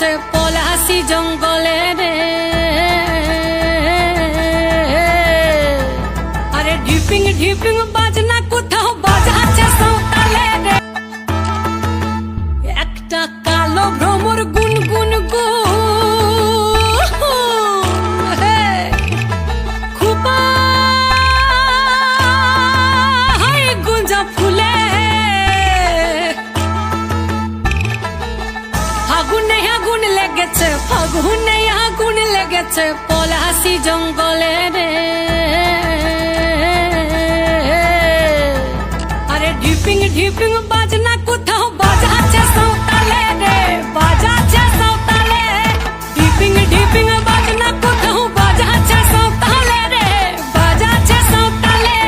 গেছে পলাশি জঙ্গলে রে। আরে ঢিপিং ঢিপিং বাজনা কোথাও বাজাচ্ছে সাঁওতালে একটা লেগেছে, ফাগুনে আগুন লেগেছে, পলাশি জঙ্গলে রে। আরে ঢিপিং ঢিপিং বাজনা কোথাও বাজাচ্ছে সাঁওতালে রে, বাজাচ্ছে সাঁওতালে। ঢিপিং ঢিপিং বাজনা কোথাও বাজাচ্ছে সাঁওতালে রে, বাজাচ্ছে সাঁওতালে।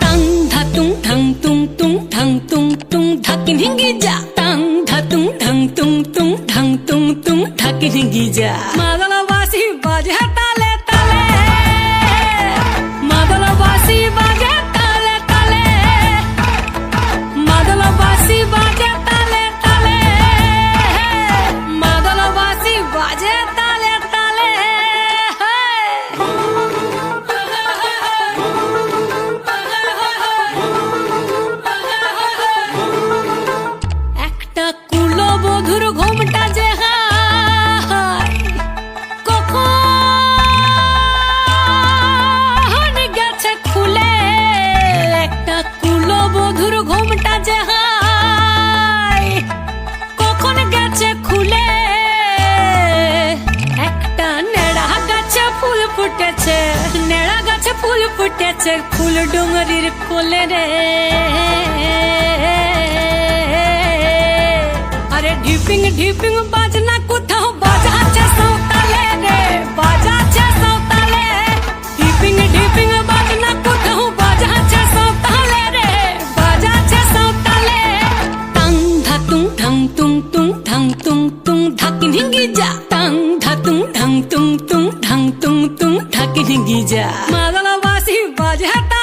টাং ধাং তুং তুং ধাং তুং তুং ধাকিন হিঙ্গি যা তুং তুং ধাং তুং তুং ধাকিন হিঙ্গি যা মাদলবাসী বাজে তালে তালে মাদলবাসী বাজে তালে তালে মাদলবাসী বাজে তালে তালে মাদলবাসী বাজে তালে তালে একটা কুলো বধুর ঘুমটা গেছে খুলে, একটা নেড়া গাছে ফুল ফুটেছে, নেড়া গাছে ফুল ফুটেছে, ফুল ডুঙরির কোলে রে। আরে ঢিপিং ঢিপিং বাজনা ধাকিন হিঙ্গি যা মাদলবাসী